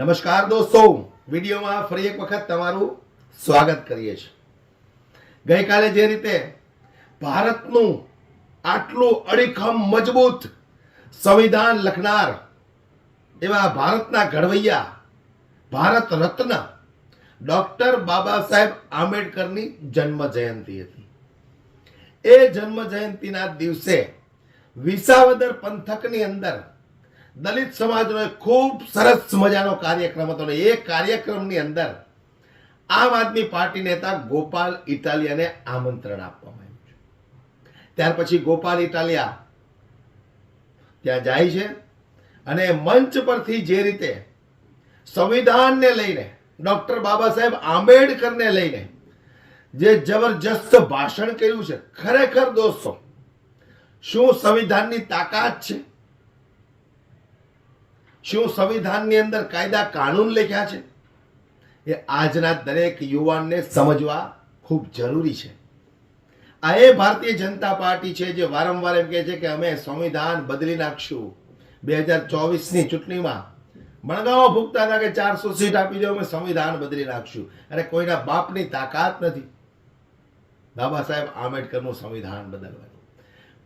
નમસ્કાર દોસ્તો. વિડીયોમાં ફરી એક વખત તમારું સ્વાગત કરીએ છીએ. ગઈકાલે જે રીતે ભારતનું આટલું અડીખમ મજબૂત સંવિધાન લખનાર એવા ભારતના ઘડવૈયા, ભારત રત્ન ડોક્ટર બાબા સાહેબ આંબેડકરની જન્મ જયંતિ હતી. એ જન્મ જયંતિના દિવસે વિસાવદર પંથકની અંદર દલિત સમાજનો ખૂબ સરસ મજાનો કાર્યક્રમ હતો અને એ કાર્યક્રમની અંદર આમ આદમી પાર્ટી નેતા ગોપાલ ઇટાલિયાને આમંત્રણ આપવામાં આવ્યું છે. ત્યાર પછી ગોપાલ ઇટાલિયા ત્યાં જાય છે અને મંચ પરથી જે રીતે સંવિધાનને લઈને ડોક્ટર બાબા સાહેબ આંબેડકરને લઈને જે જબરજસ્ત ભાષણ કર્યું છે, ખરેખર દોસ્તો, શું સંવિધાનની તાકાત છે? શું સંવિધાનની અંદર કાયદા કાનૂન લખ્યા છે? એ આજના દરેક યુવાનને સમજવા ખૂબ જરૂરી છે. આ એ ભારતીય જનતા પાર્ટી છે જે વારંવાર એમ કહે છે કે અમે સંવિધાન બદલી નાખશું. બે હજાર ચોવીસની ચૂંટણીમાં મણગાવો ભૂગતા હતા કે ચારસો સીટ આપી દો, અમે સંવિધાન બદલી નાખશું. અરે કોઈના બાપની તાકાત નથી. બાબા સાહેબ આંબેડકરનું સંવિધાન બદલવાનું.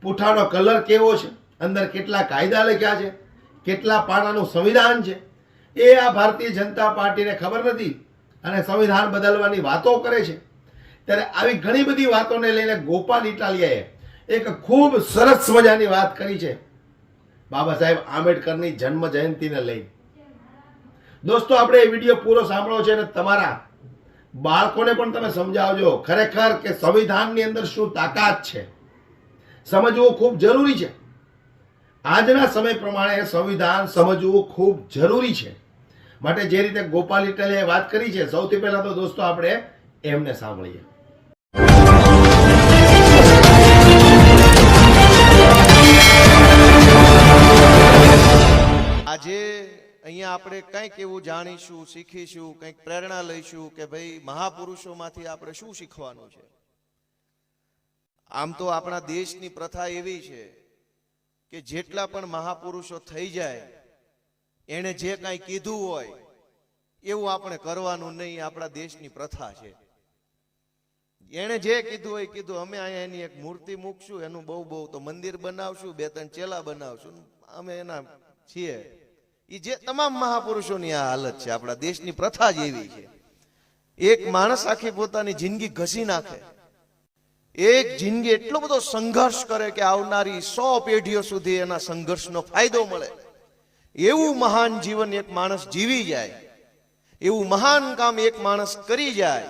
પૂઠાનો કલર કેવો છે? અંદર કેટલા કાયદા લખ્યા છે? કેટલા પાનાનું સંવિધાન છે? એ આ ભારતીય જનતા પાર્ટીને ખબર નથી અને સંવિધાન બદલવાની વાતો કરે છે. ત્યારે આવી ઘણી બધી વાતોને લઈને ગોપાલ ઇટાલિયાએ એક ખૂબ સરસ મજાની વાત કરી છે. બાબા સાહેબ આંબેડકરની જન્મ જયંતિને લઈ. દોસ્તો, આપણે એ વીડિયો પૂરો સાંભળો છે અને તમારા બાળકોને પણ તમે સમજાવજો. ખરેખર કે સંવિધાનની અંદર શું તાકાત છે? સમજવું ખૂબ જરૂરી છે. આજના સમય પ્રમાણે સંવિધાન સમજવું ખૂબ જરૂરી છે. માટે જે રીતે ગોપાલ ઇટલે વાત કરી છે, સૌથી પહેલા તો દોસ્તો આપણે એમને સાંભળીએ. આજે અહીંયા આપણે કંઈક એવું જાણીશું, શીખીશું, કંઈક પ્રેરણા લઈશું કે ભાઈ મહાપુરુષોમાંથી આપણે શું શીખવાનું છે? આમ તો આપણા દેશની પ્રથા એવી છે કે જેટલા પણ મહાપુરુષો થઈ જાય, એણે જે કાંઈ કીધું હોય, એવું આપણે કરવાનું નહીં, આપણા દેશની પ્રથા છે. એણે જે કીધું હોય કીધું, અમે અહીંયા એની એક મૂર્તિ મૂકશું, એનું બહુ બહુ તો મંદિર બનાવશું, બે ત્રણ ચેલા બનાવશું, અમે એના છીએ. એ જે તમામ મહાપુરુષોની આ હાલત છે, આપણા દેશની પ્રથા જ એવી છે. એક માણસ આખી પોતાની જિંદગી ઘસી નાખે. એક જિંદગી એટલો બધો સંઘર્ષ કરે કે આવનારી સો પેઢીઓ સુધી એના સંઘર્ષનો ફાયદો મળે. એવું મહાન જીવન એક માણસ જીવી જાય. એવું મહાન કામ એક માણસ કરી જાય.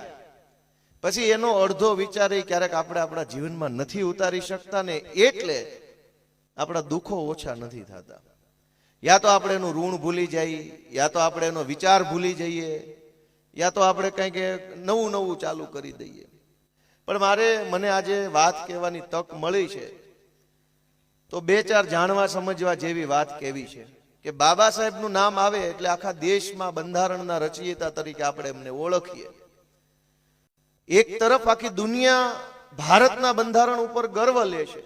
પછી એનો અડધો વિચાર એ ક્યારેક આપણે આપણા જીવનમાં નથી ઉતારી શકતા ને એટલે આપણા દુઃખો ઓછા નથી થતા. યા તો આપણે એનું ઋણ ભૂલી જઈએ, યા તો આપણે એનો વિચાર ભૂલી જઈએ, યા તો આપણે કંઈક નવું નવું ચાલુ કરી દઈએ. પણ મારે મને આજે વાત કહેવાની તક મળી છે. તો બે ચાર જાણવા સમજવા જેવી વાત કેવી છે કે બાબા સાહેબનું નામ આવે એટલે આખા દેશમાં બંધારણના રચયિતા તરીકે આપણે એમને ઓળખીએ. એક તરફ આખી દુનિયા ભારતના બંધારણ ઉપર ગર્વ લે છે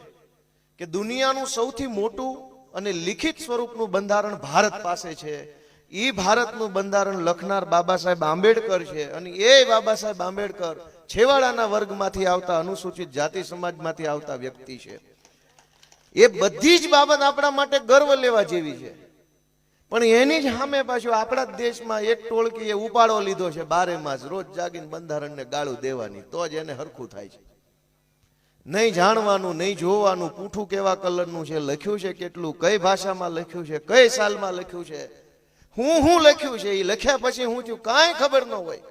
કે દુનિયાનું સૌથી મોટું અને લિખિત સ્વરૂપનું બંધારણ ભારત પાસે છે. એ ભારતનું બંધારણ લખનાર બાબા સાહેબ આંબેડકર છે અને એ બાબા સાહેબ આંબેડકર છેવાડાના વર્ગમાંથી આવતા અનુસૂચિત જાતિ સમાજમાંથી આવતા વ્યક્તિ છે. એ બધી જ બાબત આપણા માટે ગર્વ લેવા જેવી છે. પણ એની જ સામે પાછું આપણા દેશમાં એક ટોળકીએ ઉપાડો લીધો છે બારે માસ રોજ જાગીને બંધારણને ગાળું દેવાની. તો જ એને હરખું થાય છે. નહીં જાણવાનું, નહીં જોવાનું, પૂઠું કેવા કલરનું છે, લખ્યું છે કેટલું, કઈ ભાષામાં લખ્યું છે, કઈ સાલમાં લખ્યું છે, હું હું લખ્યું છે એ લખ્યા પછી હું થયું કાંઈ ખબર ન હોય.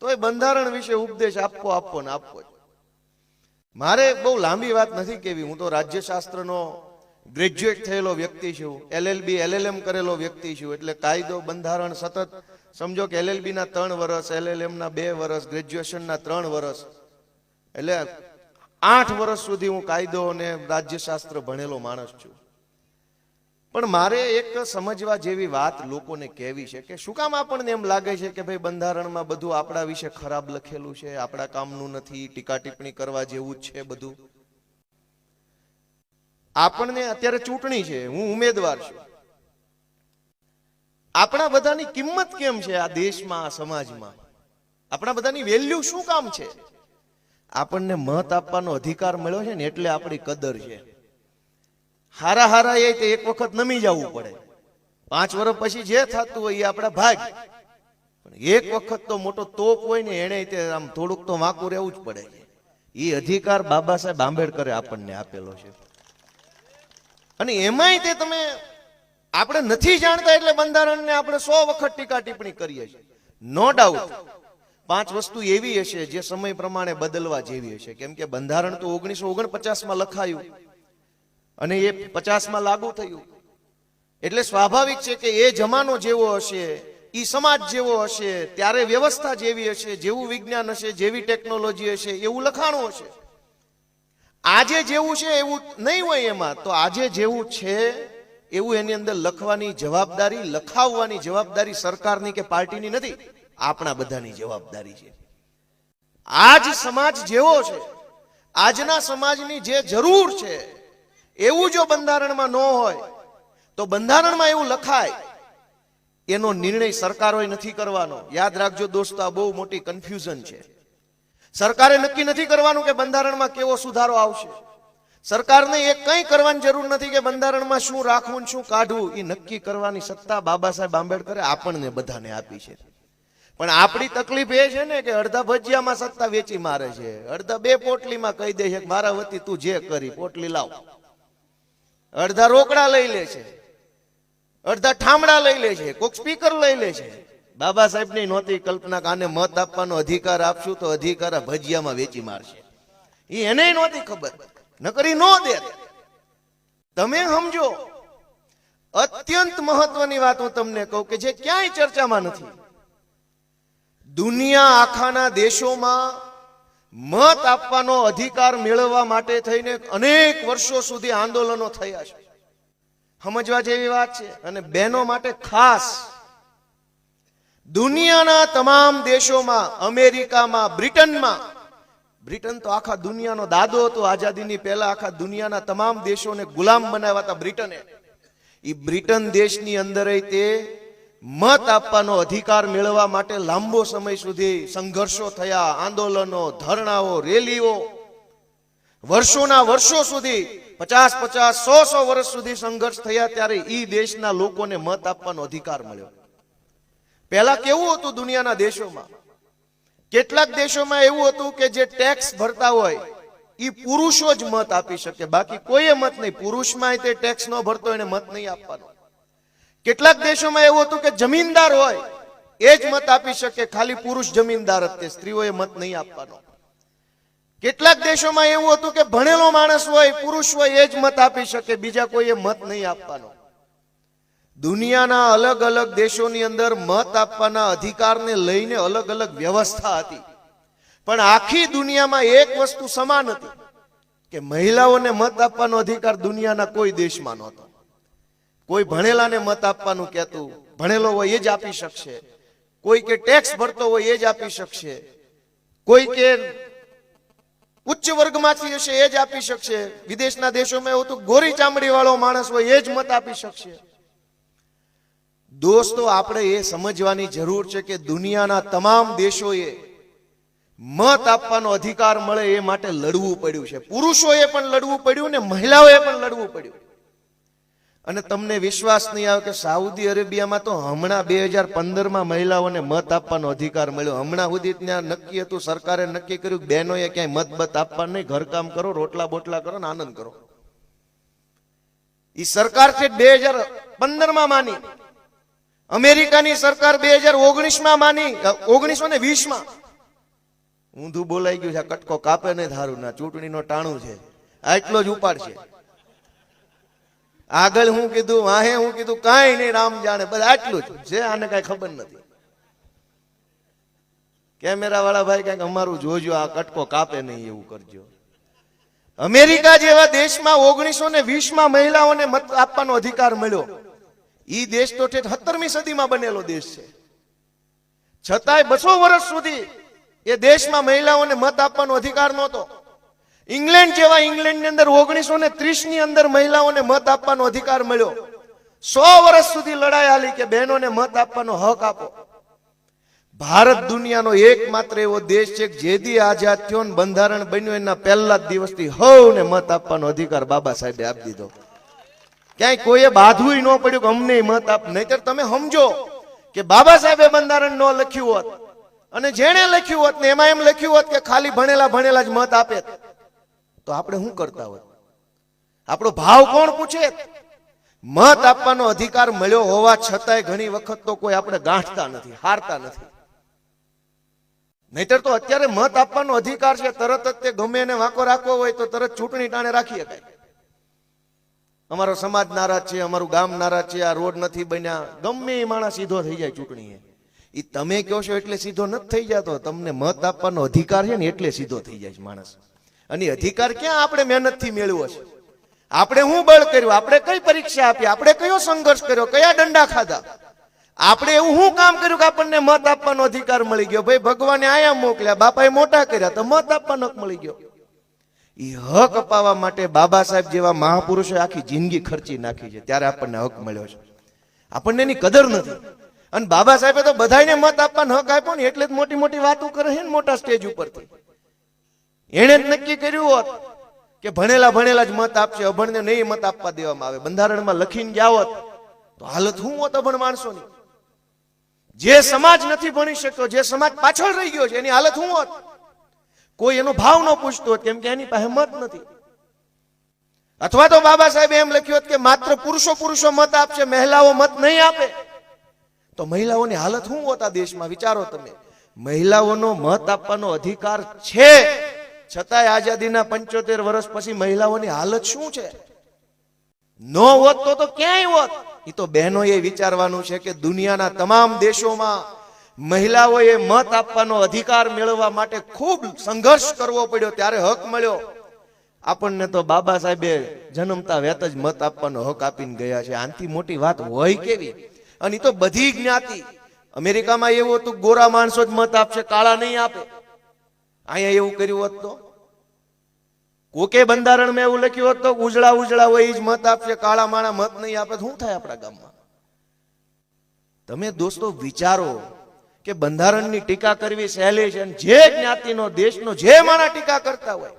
તો એ બંધારણ વિશે ઉપદેશ આપવો આપવો ને આપવો મારે બહુ લાંબી વાત નથી કેવી હું તો રાજ્યશાસ્ત્રનો ગ્રેજ્યુએટ થયેલો વ્યક્તિ છું. એલએલબી એલએલએમ કરેલો વ્યક્તિ છું. એટલે કાયદો, બંધારણ સતત. સમજો કે એલએલબી ના ત્રણ વર્ષ એલએલએમ ના બે વર્ષ ગ્રેજ્યુએશન ના ત્રણ વર્ષ એટલે આઠ વર્ષ સુધી હું કાયદો અને રાજ્યશાસ્ત્ર ભણેલો માણસ છું. પણ મારે એક સમજવા જેવી વાત લોકોને કહેવી છે કે શું કામ આપણને એમ લાગે છે કે ભાઈ બંધારણમાં બધું આપણા વિશે ખરાબ લખેલું છે, આપણા કામનું નથી, ટીકા ટિપ્પણી કરવા જેવું જ છે બધું? આપણને અત્યારે ચૂંટણી છે, હું ઉમેદવાર છું. આપણા બધાની કિંમત કેમ છે આ દેશમાં, આ સમાજમાં? આપણા બધાની વેલ્યુ શું કામ છે? આપણને મત આપવાનો અધિકાર મળ્યો છે ને એટલે આપણી કદર છે. હારા હારા એ તે એક વખત નમી જવું પડે. પાંચ વર્ષ પછી જે થતું હોય એ આપણા ભાગ. એક વખત તો મોટો તોપ હોય ને એને તે આમ થોડુંક તો વાંકું રહેવું જ પડે. એ અધિકાર બાબા સાહેબ આંબેડકરે આપણને આપેલો છે. અને એમાંય તે તમે આપણે નથી જાણતા એટલે બંધારણને આપણે સો વખત ટીકા ટિપ્પણી કરીએ છીએ. નો ડાઉટ પાંચ વસ્તુ એવી હશે જે સમય પ્રમાણે બદલવા જેવી હશે. કેમ કે બંધારણ તો ઓગણીસો ઓગણપચાસમાં લખાયું. અને એ પચાસમાં લાગુ થયું. એટલે સ્વાભાવિક છે કે એ જમાનો જેવો હશે, ઈ સમાજ જેવો હશે, ત્યારે વ્યવસ્થા જેવી હશે, જેવું વિજ્ઞાન હશે, જેવી ટેકનોલોજી હશે, એવું લખાણું હશે. આજે જેવું છે એવું નહીં હોય એમાં, તો આજે જેવું છે એવું એની અંદર લખવાની જવાબદારી, લખાવવાની જવાબદારી સરકારની કે પાર્ટીની નથી. આપણા બધાની જવાબદારી છે. આજ સમાજ જેવો છે. આજના સમાજની જે જરૂર છે એવું જો બંધારણમાં ન હોય, તો બંધારણમાં એવું લખાય, એનો નિર્ણય સરકારોએ નથી કરવાનો. યાદ રાખજો દોસ્તો, આ બહુ મોટી કન્ફ્યુઝન છે. સરકારે નક્કી નથી કરવાનું કે બંધારણમાં કેવો સુધારો આવશે. સરકારને એ કંઈ કરવાની જરૂર નથી કે બંધારણમાં શું રાખવું શું કાઢવું. એ નક્કી કરવાની સત્તા બાબા સાહેબ આંબેડકરે આપણને બધાને આપી છે. પણ આપણી તકલીફ એ છે ને કે અડધા ભજીયામાં સત્તા વેચી મારે છે. અડધા બે પોટલીમાં કહી દે છે મારા વતી તું જે કરી, પોટલી લાવ. અડધા રોકડા લઈ લે છે. અડધા ઠામડા લઈ લે છે. કોક સ્પીકર લઈ લે છે. બાબા સાહેબની નહોતી કલ્પના કાને મત આપવાનો અધિકાર આપશું તો અધિકાર ભજીયામાં વેચી મારશે. એ એને નહોતી ખબર. નકરી નો દે. તમે સમજો, અત્યંત મહત્વની વાત હું તમને કહું કે જે ક્યાંય ચર્ચામાં નથી. દુનિયા આખાના દેશોમાં મત આપવાનો અધિકાર મેળવવા માટે થઈને અનેક વર્ષો સુધી આંદોલનો થયા છે. સમજવા જેવી વાત છે. અને બહેનો માટે ખાસ દુનિયાના તમામ દેશોમાં, અમેરિકામાં, બ્રિટનમાં, બ્રિટન તો આખા દુનિયાનો દાદો હતો, આઝાદીની પહેલા આખા દુનિયાના તમામ દેશોને ગુલામ બનાવ્યા હતા બ્રિટને. એ બ્રિટન દેશની અંદર તે મત આપવાનો અધિકાર મેળવવા માટે લાંબો સમય સુધી સંઘર્ષો થયા, આંદોલનો, ધરણાઓ, રેલીઓ. વર્ષોના વર્ષો સુધી, પચાસ પચાસ, સો સો વર્ષ સુધી સંઘર્ષ થયા ત્યારે એ દેશના લોકોને મત આપવાનો અધિકાર મળ્યો. પહેલા કેવું હતું દુનિયાના દેશોમાં? કેટલાક દેશોમાં એવું હતું કે જે ટેક્સ ભરતા હોય એ પુરુષો જ મત આપી શકે. બાકી કોઈએ મત નહીં. પુરુષમાં તે ટેક્સ ન ભરતો, એને મત નહીં આપવાનો. કેટલાક દેશોમાં એવું હતું કે જમીનદાર હોય, એ જ મત આપી શકે, ખાલી પુરુષ જમીનદાર જ સ્ત્રીઓએ મત નહીં આપવાનો. કેટલાક દેશોમાં એવું હતું કે ભણેલો માણસ હોય, પુરુષ હોય, એ જ મત આપી શકે, બીજા કોઈએ મત નહીં આપવાનો. દુનિયાના અલગ અલગ દેશોની અંદર મત આપવાના અધિકારને લઈને અલગ અલગ વ્યવસ્થા હતી. પણ આખી દુનિયામાં એક વસ્તુ સમાન હતી, કે મહિલાઓને મત આપવાનો અધિકાર દુનિયાના કોઈ દેશમાં નહોતો. કોઈ ભણેલાને મત આપવાનું કહેતું, ભણેલો હોય એ જ આપી શકશે. કોઈ કે ટેક્સ ભરતો હોય એ જ આપી શકશે. કોઈ કે ઉચ્ચ વર્ગમાંથી હશે એ જ આપી શકશે. વિદેશના દેશોમાં એવું તો ગોરી ચામડી વાળો માણસ હોય એ જ મત આપી શકશે. દોસ્તો, આપણે એ સમજવાની જરૂર છે કે દુનિયાના તમામ દેશોએ મત આપવાનો અધિકાર મળે એ માટે લડવું પડ્યું છે. પુરુષોએ પણ લડવું પડ્યું ને મહિલાઓએ પણ લડવું પડ્યું. અને તમને વિશ્વાસ નહીં આવે કે સાઉદી અરેબિયામાં તો હમણાં બે હજાર પંદરમાં મહિલાઓને મત આપવાનો અધિકાર મળ્યો. હમણાં સુધી ત્યાં નક્કી હતું, સરકારે નક્કી કર્યું, બહેનોએ ક્યાંય મત બત આપવા નહીં. ઘરકામ કરો, રોટલા બોટલા કરો ને આનંદ કરો. એ સરકાર છે બે હજાર પંદરમાં માની. અમેરિકાની સરકાર બે હજાર ઓગણીસમાં માની, ઓગણીસો ને વીસમાં. ઊંધું બોલાઈ ગયું છે કટકો કાપે નહીં ધારું, ના ચૂંટણીનો ટાણું છે. આટલો જ ઉપાડ છે. આગળ હું કીધું, વાહે હું કીધું, કાંઈ નહીં, રામ જાણે. બસ આટલું જ. છે આને કાંઈ ખબર નથી. કેમેરા વાળા ભાઈ કંઈક અમારું જોજો, આ કટકો કાપે નહીં એવું કરજો. અમેરિકા જેવા દેશમાં ઓગણીસો ને વીસમાં મહિલાઓને મત આપવાનો અધિકાર મળ્યો. એ દેશ તો ઠેઠ સત્તરમી સદીમાં બનેલો દેશ છે. છતાંય બસો વર્ષ સુધી એ દેશમાં મહિલાઓને મત આપવાનો અધિકાર નહોતો. ઇંગ્લેન્ડ જેવા ઇંગ્લેન્ડની અંદર ઓગણીસો ને ત્રીસની અંદર મહિલાઓને મત આપવાનો અધિકાર મળ્યો. સો વર્ષ સુધી લડાઈ હાલી કે બહેનોને મત આપવાનો હક આપો. ભારત દુનિયાનો એકમાત્ર એવો દેશ છે જે જેદી આઝાદ થયો ને બંધારણ બન્યું એના પહેલા જ દિવસથી હવને મત આપવાનો અધિકાર બાબા સાહેબે આપી દીધો. ક્યાંય કોઈએ બાંધવું ન પડ્યું કે અમને મત આપ. નહીતર તમે સમજો કે બાબા સાહેબે બંધારણ ન લખ્યું હોત અને જેણે લખ્યું હોત ને એમાં એમ લખ્યું હોત કે ખાલી ભણેલા ભણેલા જ મત આપે. તો આપણે શું કરતા હોત આપણો ભાવ કોણ પૂછે? મત આપવાનો અધિકાર મળ્યો હોવા છતાંય ઘણી વખત તો કોઈ આપણે ગાંઠતા નથી, હારતા નથી. નહીતર તો અત્યારે મત આપવાનો અધિકાર છે, તરત જ તે ગમે એને વાંકો રાખવો હોય તો તરત ચૂંટણી ટાણે રાખી શકાય. અમારો સમાજ નારાજ છે, અમારું ગામ નારાજ છે, આ રોડ નથી બન્યા, ગમે એ માણસ સીધો થઈ જાય ચૂંટણીએ. એ તમે કહો છો એટલે સીધો નથી થઈ જતો, તમને મત આપવાનો અધિકાર છે ને એટલે સીધો થઈ જાય માણસ. અને અધિકાર ક્યાં આપણે મહેનતથી મેળવ્યો છે? આપણે શું બળ કર્યું? આપણે કઈ પરીક્ષા આપી? આપણે કયો સંઘર્ષ કર્યો? કયા દંડા ખાધા? આપણે એવું શું કામ કર્યું કે આપણને મત આપવાનો અધિકાર મળી ગયો? ભાઈ, ભગવાને આયા મોકલ્યા, બાપાએ મોટા કર્યા, તો મત આપવાનો હક મળી ગયો. એ હક અપાવવા માટે બાબા સાહેબ જેવા મહાપુરુષે આખી જિંદગી ખર્ચી નાખી છે. ત્યારે આપણને હક મળ્યો છે. આપણને એની કદર નથી. અને બાબા સાહેબે તો બધાને મત આપવાનો હક આપ્યો ને, એટલે જ મોટી મોટી વાતો કરે છે ને મોટા સ્ટેજ ઉપરથી. એણે જ નક્કી કર્યું હોત કે ભણેલા ભણેલા જ મત આપશે, અભણને નહીં મત આપવા દેવામાં આવે. બંધારણમાં લખીને ગયા હોત, તો હાલત શું હોત અભણ માણસોની? જે સમાજ નથી ભણી શકતો જે સમાજ પાછળ રહી ગયો છે, એની હાલત શું હોત? કોઈ એનો ભાવ ન પૂછતો કેમ કે એની પાસે મત નથી. અથવા તો બાબા સાહેબે એમ લખ્યું હોત કે માત્ર પુરુષો પુરુષો મત આપશે, મહિલાઓ મત નહીં આપે. તો મહિલાઓની હાલત શું હોત દેશમાં, વિચારો તમે? મહિલાઓનો મત આપવાનો અધિકાર છે. છતાંય આઝાદીના પંચોતેર વર્ષ પછી મહિલાઓની હાલત શું છે? નો હોત તો તો ક્યાંય હોત? એ તો બહેનોએ વિચારવાનું છે કે દુનિયાના તમામ દેશોમાં મહિલાઓએ મત આપવાનો અધિકાર મેળવવા માટે ખૂબ સંઘર્ષ કરવો પડ્યો, ત્યારે હક મળ્યો. આપણને તો બાબા સાહેબે જન્મતા વેત જ મત આપવાનો હક આપીને ગયા છે. આનથી મોટી વાત હોય કેવી? અને તો બધી જ્ઞાતિ. અમેરિકામાં એવું હતું ગોરા માણસો જ મત આપશે, કાળા નહીં આપે. અહીંયા એવું કર્યું હોત તો? કોકે બંધારણમાં એવું લખ્યું હોત તો? ઉજળા ઉજળા હોય જ મત આપશે, કાળા માણા મત નહીં આપે શું થાય આપણા ગામમાં? તમે દોસ્તો વિચારો કે બંધારણની ટીકા કરવી સહેલી છે જે જ્ઞાતિનો, દેશનો જે માણા ટીકા કરતા હોય,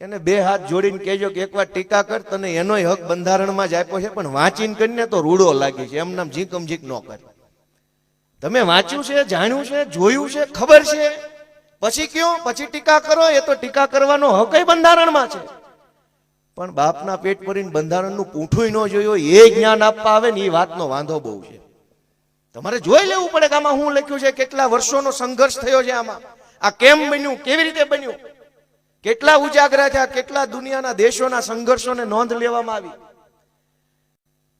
એને બે હાથ જોડીને કહેજો કે એકવાર ટીકા કર, તને એનોય હક બંધારણમાં જ આપ્યો છે, પણ વાંચીને કરીને તો રૂડો લાગી છે એમ નામ ઝીકમ ઝીક ન કરે. તમે વાંચ્યું છે, જાણ્યું છે, જોયું છે, ખબર છે? પછી કયું? પછી ટીકા કરો, એ તો ટીકા કરવાનો હક બંધારણમાં છે. પણ બાપના પેટ ભરીને બંધારણનું પૂંઠું ન જોયું, એ જ્ઞાન આપવા આવે ને એ વાતનો વાંધો બહુ છે. તમારે જોઈ લેવું પડે કે આમાં શું લખ્યું છે, કેટલા વર્ષોનો સંઘર્ષ થયો છે આમાં. આ કેમ બન્યું, કેવી રીતે બન્યું? કેટલા ઉજાગરા થયા, કેટલા દુનિયાના દેશોના સંઘર્ષોને નોંધ લેવામાં આવી.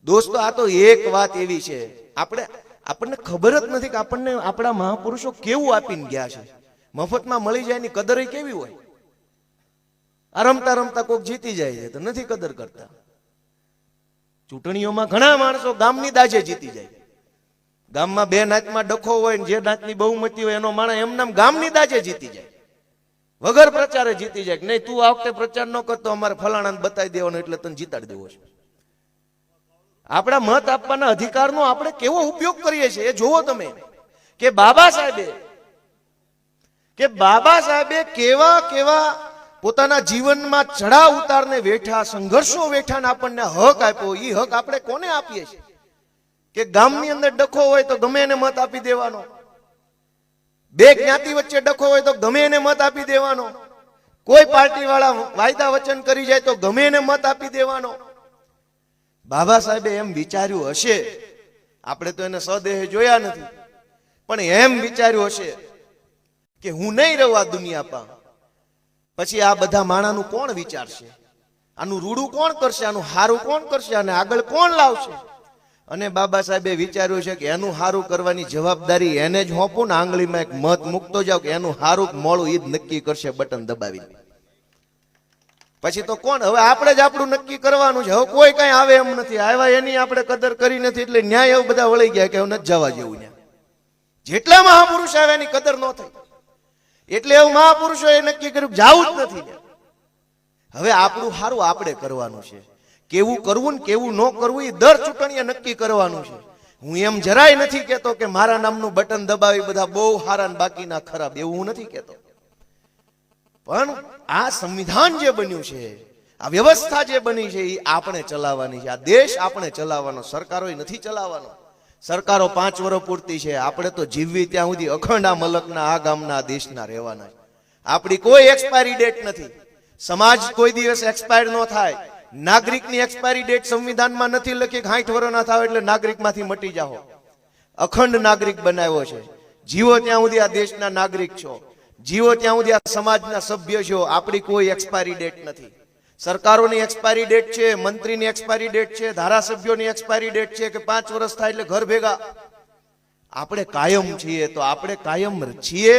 દોસ્તો, આ તો એક વાત એવી છે. આપણે, આપણને ખબર જ નથી કે આપણને આપણા મહાપુરુષો કેવું આપીને ગયા છે. મફતમાં મળી જાય એની કદર કેવી હોય? આ રમતા રમતા કોક જીતી જાય છે, તો નથી કદર કરતા. ચૂંટણીઓમાં ઘણા માણસો ગામની દાજે જીતી જાય. ગામમાં બે નાચમાં ડખો હોય જે નાચની બહુમતી હોય એનો માણસ એમનામ ગામની દાજે જીતી જાય. વગર પ્રચારે જીતી જાય નહીં, તું આ વખતે પ્રચાર ન કરતો, અમારે ફલાણાને બતાવી દેવાનો એટલે તને જીતાડી દેવો છે. આપણા મત આપવાના અધિકારનો આપણે કેવો ઉપયોગ કરીએ છીએ એ જોવો તમે. કે બાબા સાહેબે કે બાબા સાહેબે કેવા કેવા પોતાના જીવનમાં ચઢાવ ઉતારને વેઠા, સંઘર્ષો વેઠાને આપણને હક આપ્યો. એ હક આપણે કોને આપીએ છીએ? કે ગામની અંદર ડખો હોય તો ગમે એને મત આપી દેવાનો. બે જ્ઞાતિ વચ્ચે ડખો હોય તો ગમે એને મત આપી દેવાનો. કોઈ પાર્ટી વાળા વાયદા વચન કરી જાય તો ગમે એને મત આપી દેવાનો. બાબા સાહેબે એમ વિચાર્યું હશે. આપણે તો એને સદેહ જોયા નથી. પણ એમ વિચાર્યું હશે કે હું નહીં રહું આ દુનિયા પા. પછી આ બધા માણાનું કોણ વિચારશે? આનું રૂડું કોણ કરશે? આનું હારું કોણ કરશે? અને આગળ કોણ લાવશે? અને બાબા સાહેબે વિચાર્યું છે કે એનું હારું કરવાની જવાબદારી એને જ હોપું ને આંગળીમાં એક મત મૂકતો જાવ કે એનું હારું મોડું એ જ નક્કી કરશે બટન દબાવીને. પછી તો કોણ? હવે આપણે જ આપણું નક્કી કરવાનું છે. હવે કોઈ કઈ આવે એમ નથી. આવ્યા એની આપણે કદર કરી નથી એટલે ન્યાય એવું બધા વળી ગયા કે હવે નથી જવા જેવું જેટલા મહાપુરુષ આવ્યા એની કદર ન થઈ. એટલે એવું મહાપુરુષોએ નક્કી કર્યું જવું જ નથી હવે આપણું સારું આપણે કરવાનું છે. કેવું કરવું ને કેવું ન કરવું એ દર ચૂંટણીએ નક્કી કરવાનું છે. હું એમ જરાય નથી કહેતો કે મારા નામનું બટન દબાવી બધા બહુ હારા ને બાકીના ખરાબ, એવું હું નથી કહેતો. પણ આ સંવિધાન જે બન્યું છે, આ વ્યવસ્થા જે બની છે એ આપણે ચલાવવાની છે. આ દેશ આપણે ચલાવવાનો સરકારો નથી ચલાવવાનો. સરકારો પાંચ વર્ષ પૂરતી છે. આપણે તો જીવવી ત્યાં સુધી અખંડ આ મલકના આ ગામના દેશના રહેવાના આપણી કોઈ એક્સપાયરી ડેટ નથી. સમાજ કોઈ દિવસ એક્સપાયર ન થાય. નાગરિકની એક્સપાયરી ડેટ સંવિધાનમાં નથી લખી સાઠ વર્ષ ના થાવ એટલે નાગરિકમાંથી મટી જાઓ. અખંડ નાગરિક બનાવ્યો છે. જીવો ત્યાં સુધી આ દેશના નાગરિક છો. જીવો ત્યાં સુધી આ સમાજના સભ્ય છો. આપણી કોઈ એક્સપાયરી ડેટ નથી. સરકારોની એક્સપાયરી ડેટ છે, મંત્રીની એક્સપાયરી ડેટ છે, ધારાસભ્યોની એક્સપાયરી ડેટ છે કે પાંચ વર્ષ થાય એટલે ઘર ભેગા. આપણે કાયમ છીએ તો આપણે કાયમ છીએ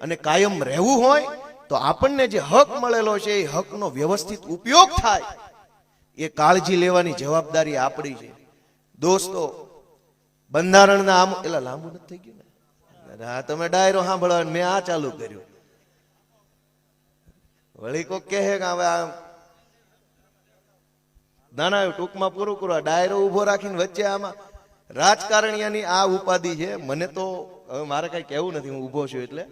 અને કાયમ રહેવું હોય તો આપણને જે હક મળેલો છે એ હકનો વ્યવસ્થિત ઉપયોગ થાય. એ કાળજી લેવાની જવાબદારી આપણી છે. દોસ્તો, બંધારણના આમ એટલે લાંબુ નથી થઈ ગયું ને? તમે ડાયરો સાંભળવા મેં આ ચાલુ કર્યું. વળી કોક કહે કે હવે ના ના ટૂંકમાં પૂરું કરો. ડાયરો ઊભો રાખીને વચ્ચે આમાં રાજકારણીયાની આ ઉપાધિ છે. મને તો હવે મારે કઈ કહેવું નથી, હું ઊભો છું એટલે.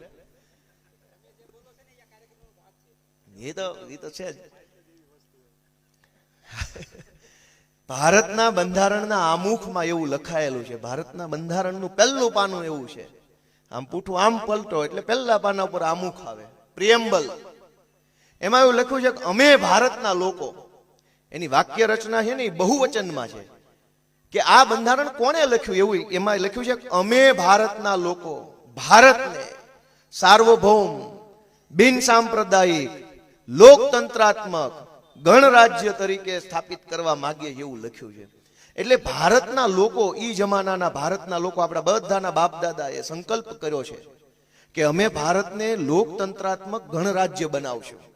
એ તો એ તો છે જ. ભારતના બંધારણના આમુખમાં એવું લખાયેલું છે. ભારતના બંધારણનું પહેલું પાનું એવું છે. આમ પૂઠું આમ પલટો એટલે પહેલા પાના ઉપર આમુખ આવે. પ્રિયમ્બલ એમાં એવું લખ્યું છે કે અમે ભારતના લોકો એની વાક્ય રચના છે ને એ બહુવચનમાં છે. કે આ બંધારણ કોણે લખ્યું? એવું એમાં લખ્યું છે કે અમે ભારતના લોકો, ભારતને સાર્વભૌમ, બિન સાંપ્રદાયિક, લોકતંત્રાત્મક, ગણરાજ્ય તરીકે સ્થાપિત કરવા માંગીએ એવું લખ્યું છે. એટલે ભારતના લોકો, ઈ જમાનાના ભારતના લોકો, આપણા બધાના બાપ દાદાએ સંકલ્પ કર્યો છે કે અમે ભારતને લોકતંત્રાત્મક ગણરાજ્ય બનાવશું.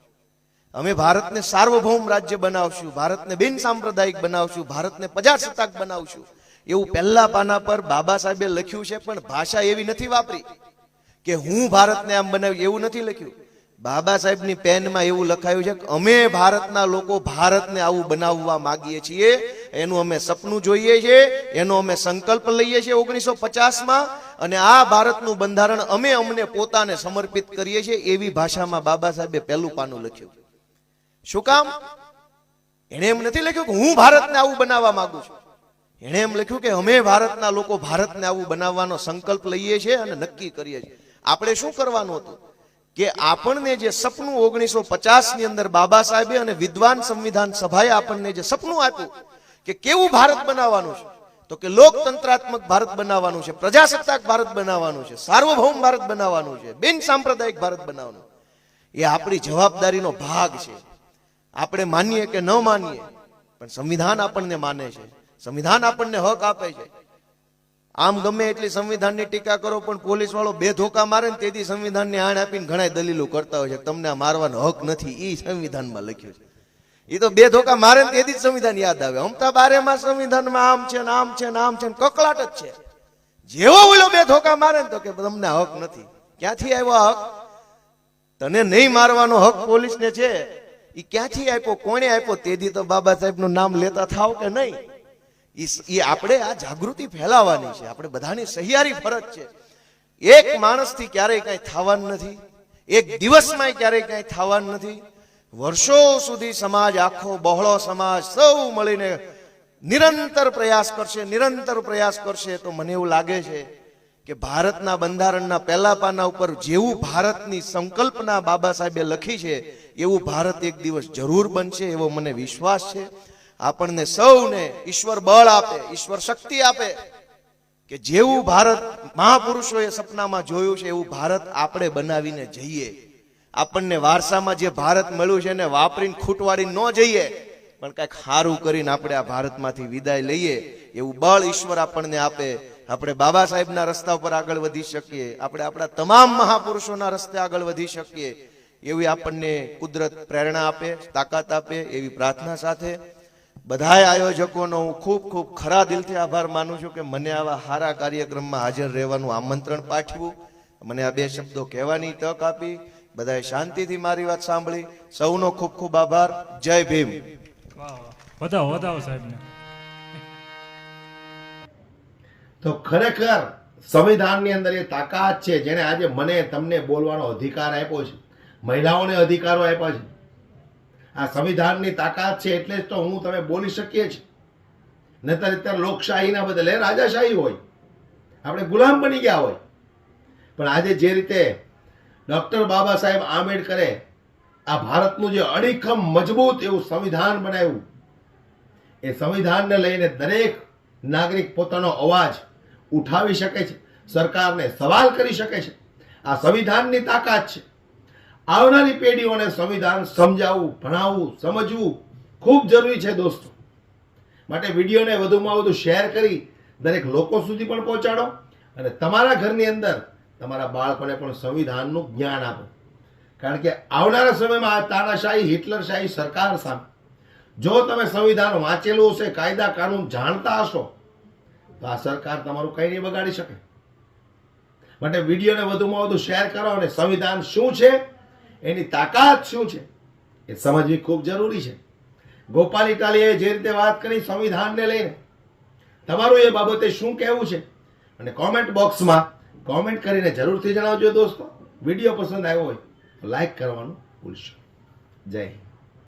અમે ભારતને સાર્વભૌમ રાજ્ય બનાવશું, ભારતને બિન સાંપ્રદાયિક બનાવશું, ભારતને પ્રજાસત્તાક બનાવશું. એવું પહેલા પાના પર બાબા સાહેબે લખ્યું છે, પણ ભાષા એવી નથી વાપરી કે હું ભારતને આમ બનાવી એવું નથી લખ્યું. બાબા સાહેબની પેનમાં એવું લખાયું છે કે અમે ભારતના લોકો ભારતને આવું બનાવવા માંગીએ છીએ, એનું અમે સપનું જોઈએ છીએ એનો અમે સંકલ્પ લઈએ છીએ ઓગણીસો પચાસમાં, અને આ ભારતનું બંધારણ અમે અમને પોતાને સમર્પિત કરીએ છીએ, એવી ભાષામાં બાબા સાહેબે પહેલું પાનું લખ્યું. શું કામ? એણે એમ નથી લખ્યું કે હું ભારતને આવું બનાવવા માંગુ છું. એણે એમ લખ્યું કે અમે ભારતના લોકો ભારતને આવું બનાવવાનો સંકલ્પ લઈએ છીએ અને નક્કી કરીએ છીએ. આપણે શું કરવાનું હતું? કે આપણને જે સપનું ઓગણીસો ની અંદર બાબા સાહેબે અને વિદ્વાન સંવિધાન સભાએ આપણને જે સપનું આપ્યું કે કેવું ભારત બનાવવાનું છે, તો કે લોકતંત્રાત્મક ભારત બનાવવાનું છે, પ્રજાસત્તાક ભારત બનાવવાનું છે, સાર્વભૌમ ભારત બનાવવાનું છે, બિન સાંપ્રદાયિક ભારત બનાવવાનું. એ આપણી જવાબદારીનો ભાગ છે. આપણે માનીએ કે ન માનીએ, પણ સંવિધાન આપણને માને છે. સંવિધાન આપણને હક આપે છે. આમ ગમે એટલી સંવિધાનની ટીકા કરો, પણ પોલીસ વાળો બે ધોકા મારે ને તેથી સંવિધાનને આણ આપીને ઘણા દલીલો કરતા હોય છે. તમને આ મારવાનો હક નથી. એ સંવિધાનમાં લખ્યું છે. એ તો બે ધોકા મારે ને તેથી જ સંવિધાન યાદ આવે. અમતા બારેમાં સંવિધાનમાં આમ છે ને આમ છે ને આમ છે ને કકળાટ જ છે. જેવો ઓલો બે ધોકા મારે ને તો કે તમને હક નથી. ક્યાંથી આવ્યો હક? તને નહીં મારવાનો હક પોલીસને છે. એ ક્યાંથી આપ્યો? કોણે આપ્યો? તેથી તો બાબા સાહેબનું નામ લેતા થાવ કે નહીં? એ આપણે આ જાગૃતિ ફેલાવવાની છે. આપણે બધાની સહિયારી ફરજ છે. એક માણસથી ક્યારેય કઈ થવાનું નથી. એક દિવસમાં ક્યારેય કઈ થવાનું નથી. વર્ષો સુધી સમાજ, આખો બહોળો સમાજ સૌ મળીને નિરંતર પ્રયાસ કરશે, નિરંતર પ્રયાસ કરશે તો મને એવું લાગે છે કે ભારતના બંધારણના પહેલા પાના ઉપર જેવું ભારતની સંકલ્પના બાબા સાહેબે લખી છે, એવું ભારત એક દિવસ જરૂર બનશે એવો મને વિશ્વાસ છે. આપણને સૌને ઈશ્વર બળ આપે, ઈશ્વર શક્તિ આપે કે જેવું ભારત મહાપુરુષોએ સપનામાં જોયું છે, એવું ભારત આપણે બનાવીને જઈએ. આપણને વારસામાં જે ભારત મળ્યું છે એને વાપરીને ખૂટવાડીને ન જઈએ, પણ કાંઈક સારું કરીને આપણે આ ભારતમાંથી વિદાય લઈએ. એવું બળ ઈશ્વર આપણને આપે આપણે બાબા સાહેબના રસ્તા ઉપર આગળ વધી શકીએ. આપણે આપણા તમામ મહાપુરુષોના રસ્તે આગળ વધી શકીએ. એવી આપણને કુદરત પ્રેરણા આપે, તાકાત આપે, એવી પ્રાર્થના સાથે બધાય આયોજકોનો હું ખૂબ ખૂબ ખરા દિલથી આભાર માનું છું કે મને આવા સારા કાર્યક્રમમાં હાજર રહેવાનું આમંત્રણ પાઠવ્યું. મને આ બે શબ્દો કહેવાની તક આપી. બધાએ શાંતિથી મારી વાત સાંભળી. સૌનો ખૂબ ખૂબ આભાર. જય ભીમ. વધાવો વધાવો સાહેબને. તો ખરેખર સંવિધાનની અંદર એ તાકાત છે જેને આજે મને તમને બોલવાનો અધિકાર આપ્યો છે. મહિલાઓને અધિકારો આપ્યા છે. આ સંવિધાનની તાકાત છે એટલે જ તો હું તમે બોલી શકીએ છીએ. નહીતર અત્યારે લોકશાહીના બદલે રાજાશાહી હોય. આપણે ગુલામ બની ગયા હોય. પણ આજે જે રીતે ડૉક્ટર બાબા સાહેબ આંબેડકરે આ ભારતનું જે અડીખમ મજબૂત એવું સંવિધાન બનાવ્યું, એ સંવિધાનને લઈને દરેક નાગરિક પોતાનો અવાજ ઉઠાવી શકે છે, સરકારને સવાલ કરી શકે છે. આ સંવિધાનની તાકાત છે. આવનારી પેઢીઓને સંવિધાન સમજાવવું, ભણાવવું, સમજવું ખૂબ જરૂરી છે દોસ્તો. માટે વિડીયોને વધુમાં વધુ શેર કરી દરેક લોકો સુધી પણ પહોંચાડો અને તમારા ઘરની અંદર તમારા બાળકોને પણ સંવિધાનનું જ્ઞાન આપો. કારણ કે આવનારા સમયમાં આ તાનાશાહી, હિટલરશાહી સરકાર સામે જો તમે સંવિધાન વાંચેલું હશે, કાયદા કાનૂન જાણતા હશો તો આ સરકાર તમારું કંઈ નહીં બગાડી શકે. માટે વિડીયોને વધુમાં વધુ શેર કરો અને સંવિધાન શું છે, એની તાકાત શું છે, એ સમજવી ખૂબ જરૂરી છે. ગોપાલ ઇટાલીએ જે રીતે વાત કરી સંવિધાનને લઈને, તમારું એ બાબતે શું કહેવું છે? અને કોમેન્ટ બોક્સમાં કોમેન્ટ કરીને જરૂરથી જણાવજો દોસ્તો. વીડિયો પસંદ આવ્યો હોય તો લાઈક કરવાનું ભૂલશો. જય